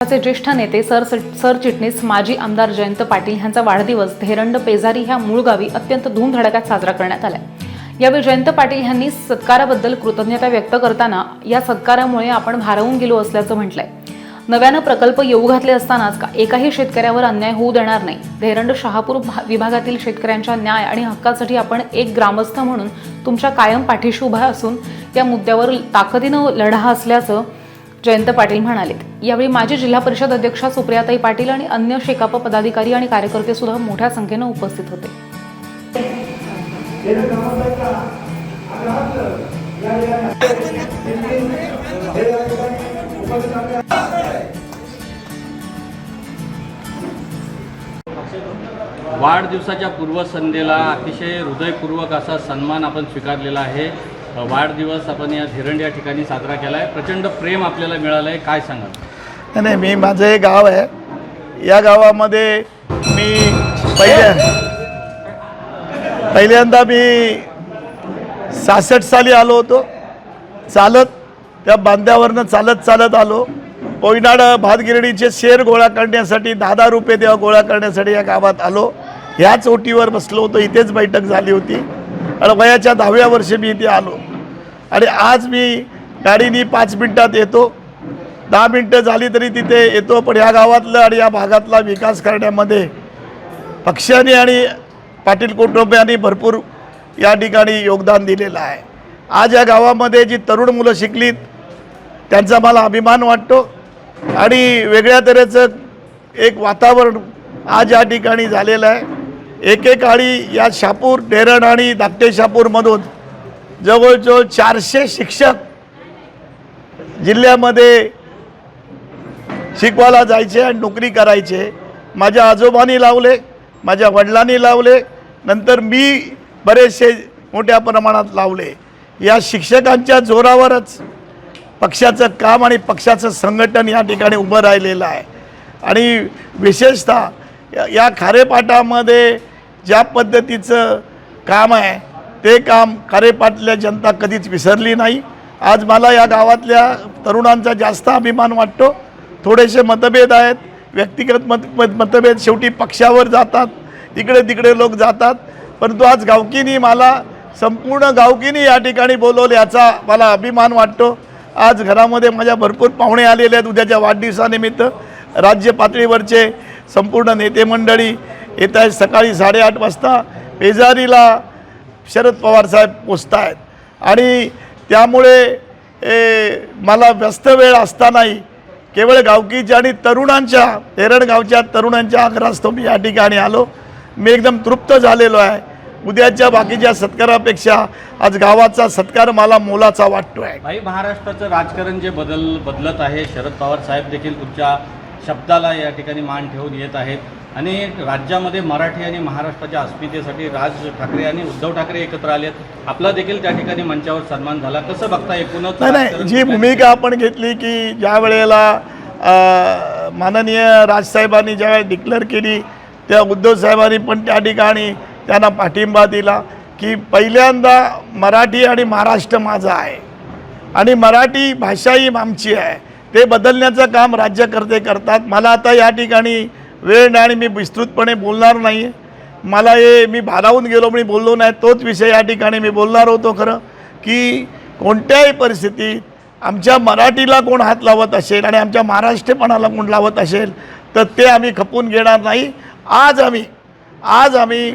चे ज्येष्ठ नेते सर सरचिटणीस माजी आमदार जयंत पाटील यांचा वाढदिवस धेरंड पेजारी ह्या मूळ गावी अत्यंत धूमधडाक्यात साजरा करण्यात आला यावेळी जयंत पाटील यांनी सत्काराबद्दल कृतज्ञता व्यक्त करताना या सत्कारामुळे आपण भारावून गेलो असल्याचं म्हटलंय. नव्यानं प्रकल्प येऊ घातले असतानाच का- एकाही शेतकऱ्यावर अन्याय होऊ देणार नाही? धेरंड शहापूर भा- विभागातील शेतकऱ्यांच्या न्याय आणि हक्कासाठी आपण एक ग्रामस्थ म्हणून तुमच्या कायम पाठीशी उभा असून या मुद्द्यावर ताकदीनं लढा असल्याचं जयंत पाटील म्हणाले यावेळी माजी जिल्हा परिषद अध्यक्षा सुप्रियाताई पाटील आणि अन्य शेकाप पदाधिकारी आणि कार्यकर्ते सुद्धा मोठ्या संख्येनं उपस्थित होते. वाढदिवसाच्या पूर्वसंध्येला अतिशय हृदयपूर्वक असा सन्मान आपण स्वीकारलेला आहे. वाढदिवस आपण या धिरंड या ठिकाणी साजरा केला आहे प्रचंड प्रेम आपल्याला मिळालं आहे काय सांगाल? नाही मी माझं हे गाव आहे. या गावामध्ये मी पहिल्या पहिल्यांदा मी सहासष्ट साली आलो होतो. चालत त्या बांध्यावरनं चालत चालत आलो. कोयनाड भातगिरणीचे शेर गोळा करण्यासाठी दहा दहा रुपये तेव्हा गोळा करण्यासाठी या गावात आलो. ह्याच ओटीवर बसलो होतो. इथेच बैठक झाली होती. आणि वयाच्या दहाव्या वर्षी मी इथे आलो आणि आज मी गाडीनी पाच मिनटात येतो. दहा मिनटं झाली तरी तिथे येतो पण या गावातलं आणि या भागातला विकास करण्यामध्ये पक्षाने आणि पाटील कुटुंबियांनी भरपूर या ठिकाणी योगदान दिलेलं आहे. आज या गावामध्ये जी तरुण मुलं शिकलीत त्यांचा मला अभिमान वाटतो. आणि वेगळ्या तऱ्हेचं एक वातावरण आज या ठिकाणी झालेलं आहे. एकेकाळी या शापूर डेरण आणि धाकटे शापूरमधून जवळजवळ चारशे शिक्षक जिल्ह्यामध्ये शिकवायला जायचे आणि नोकरी करायचे. माझ्या आजोबांनी लावले माझ्या वडिलांनी लावले नंतर मी बरेचसे मोठ्या प्रमाणात लावले. या शिक्षकांच्या जोरावरच पक्षाचं काम आणि पक्षाचं संघटन या ठिकाणी उभं राहिलेलं आहे. आणि विशेषतः या- खारेपाटामध्ये ज्या पद्धतीचं काम आहे ते काम खारेपाटल्या जनता कधीच विसरली नाही. आज मला या गावातल्या तरुणांचा जास्त अभिमान वाटतो. थोडेसे मतभेद आहेत व्यक्तिगत मत मत मतभेद शेवटी पक्षावर जातात इकडे तिकडे लोक जातात. परंतु आज गावकीनी मला संपूर्ण गावकीनी या ठिकाणी बोलवलं याचा मला अभिमान वाटतो. आज घरामध्ये माझ्या भरपूर पाहुणे आलेले आहेत उद्याच्या वाढदिवसानिमित्त. राज्य पातळीवरचे संपूर्ण नेते मंडळी येत आहेत. सकाळी साडेआठ वाजता पेजारीला शरद पवार साहेब पोचत आहेत आणि त्यामुळे मला व्यस्त वेळ असतानाही केवळ गावकीच्या आणि तरुणांच्या तेरण गावच्या तरुणांच्या आग्रहास्तव मी या ठिकाणी आलो. मी एकदम तृप्त झालेलो आहे. उद्याच्या बाकीच्या सत्कारापेक्षा आज गावाचा सत्कार मला मोलाचा वाटतो आहे. भाई महाराष्ट्राचं राजकारण जे बदल बदलत आहे शरद पवार साहेब देखील तुमच्या शब्दाला या ठिकाणी मान ठेवून येत आहेत. आणि राज्यामध्ये मराठी आणि महाराष्ट्राच्या अस्मितेसाठी राज ठाकरे आणि उद्धव ठाकरे एकत्र आलेत. आपला देखील त्या ठिकाणी मंचावर सन्मान झाला. कसं बघता एकूणच नाही नाही जी भूमिका आपण घेतली की ज्या वेळेला माननीय राजसाहेबांनी ज्यावेळेला डिक्लेअर केली त्या उद्धव साहेबांनी पण त्या ठिकाणी त्यांना पाठिंबा दिला की पहिल्यांदा मराठी आणि महाराष्ट्र माझा आहे. आणि मराठी भाषा ही आमची आहे. ते बदलण्याचं काम राज्यकर्ते करतात. मला आता या ठिकाणी वेळ नाही आणि मी विस्तृतपणे बोलणार नाही मला हे मी भारावून गेलो मी बोललो नाही तोच विषय या ठिकाणी मी बोलणार होतो खरं की कोणत्याही परिस्थितीत आमच्या मराठीला कोण हात लावत असेल आणि आमच्या महाराष्ट्रपणाला कोण लावत असेल तर ते आम्ही खपून घेणार नाही. आज आम्ही आज आम्ही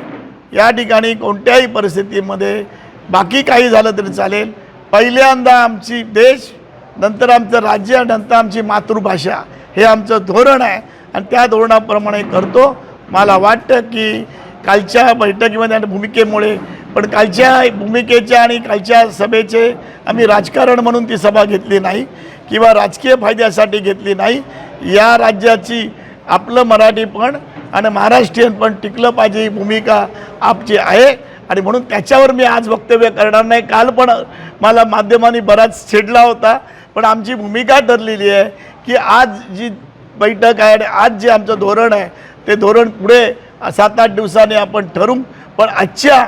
या ठिकाणी कोणत्याही परिस्थितीमध्ये बाकी काही झालं तरी चालेल. पहिल्यांदा आमची देश नंतर आमचं राज्य नंतर आमची मातृभाषा हे आमचं धोरण आहे. आणि त्या धोरणाप्रमाणे करतो. मला वाटतं की कालच्या बैठकीमध्ये आणि भूमिकेमुळे पण कालच्या भूमिकेच्या आणि कालच्या सभेचे आम्ही राजकारण म्हणून ती सभा घेतली नाही किंवा राजकीय फायद्यासाठी घेतली नाही. या राज्याची आपलं मराठीपण आणि महाराष्ट्रीयन पण टिकलं पाहिजे ही भूमिका आपची आहे. आणि म्हणून त्याच्यावर मी आज वक्तव्य करणार नाही. काल पण मला माध्यमांनी बराच छेडला होता पण आमची भूमिका ठरलेली आहे की आज जी बैठक आहे आणि आज जे आमचं धोरण आहे ते धोरण पुढे सात आठ दिवसाने आपण ठरू पण आजच्या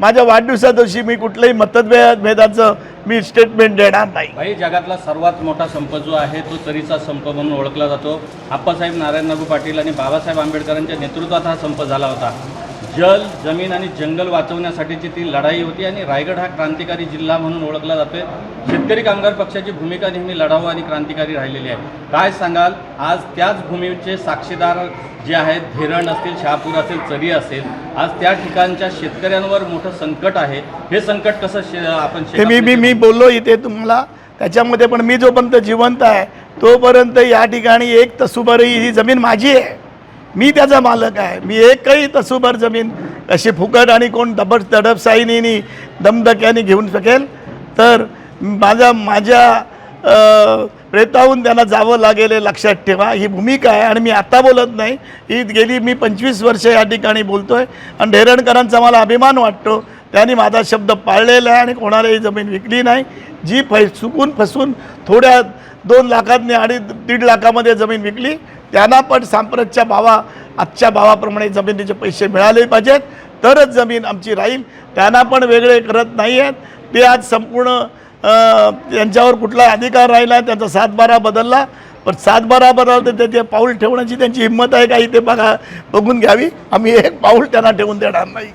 माझ्या वाढदिवसा दिवशी मी कुठल्याही मतभेद भेदाचं मी स्टेटमेंट देणार नाही. भाई जगातला सर्वात मोठा संप जो आहे तो तरीचा संप म्हणून ओळखला जातो. आप्पासाहेब नारायण नागू पाटील आणि बाबासाहेब आंबेडकरांच्या नेतृत्वात हा संप झाला होता. जल जमीन आणि जंगल वाचवण्यासाठीची ती लढाई होती आणि रायगड हा क्रांतिकारी जिल्हा म्हणून ओळखला जातोय. शेतकरी कामगार पक्षाची भूमिका नेहमी लढाऊ आणि क्रांतिकारी राहिलेली आहे. काय सांगाल? आज त्याच भूमीचे साक्षीदार जे आहेत धीरण असतील शहापूर असेल चरी असेल आज त्या ठिकाणच्या शेतकऱ्यांवर मोठं संकट आहे. हे संकट कसं शे आपण ते मी मी मी बोललो इथे तुम्हाला. त्याच्यामध्ये पण मी जोपर्यंत जिवंत आहे तोपर्यंत या ठिकाणी एक तसुबरी ही जमीन माझी आहे. मी त्याचा मालक आहे. मी एकही तसूभर जमीन अशी फुकट आणि कोण दबड तडपसाईनी दमदक्याने घेऊन शकेल तर माझ्या माझ्या प्रेताहून त्यांना जावं लागेल हे लक्षात ठेवा. ही भूमिका आहे आणि मी आता बोलत नाही. ही गेली मी पंचवीस वर्ष या ठिकाणी बोलतोय आणि ढेरणकरांचा मला अभिमान वाटतो. त्यांनी माझा शब्द पाळलेला आहे आणि कोणालाही जमीन विकली नाही. जी फै चुकून फसून थोड्या दोन लाखातनी आणि दीड लाखामध्ये जमीन विकली. त्यांना पण सांप्रतच्या भावा आजच्या भावाप्रमाणे जमिनीचे पैसे मिळाले पाहिजेत. तरच जमीन आमची राहील. त्यांना पण वेगळे करत नाही आहेत ते आज संपूर्ण त्यांच्यावर कुठला अधिकार राहिला त्यांचा सातबारा बदलला. पण सातबारा बदलते ते ते पाऊल ठेवण्याची त्यांची हिंमत आहे का? इथे बघा बघून घ्यावी. आम्ही एक पाऊल त्यांना ठेवून देणार नाही.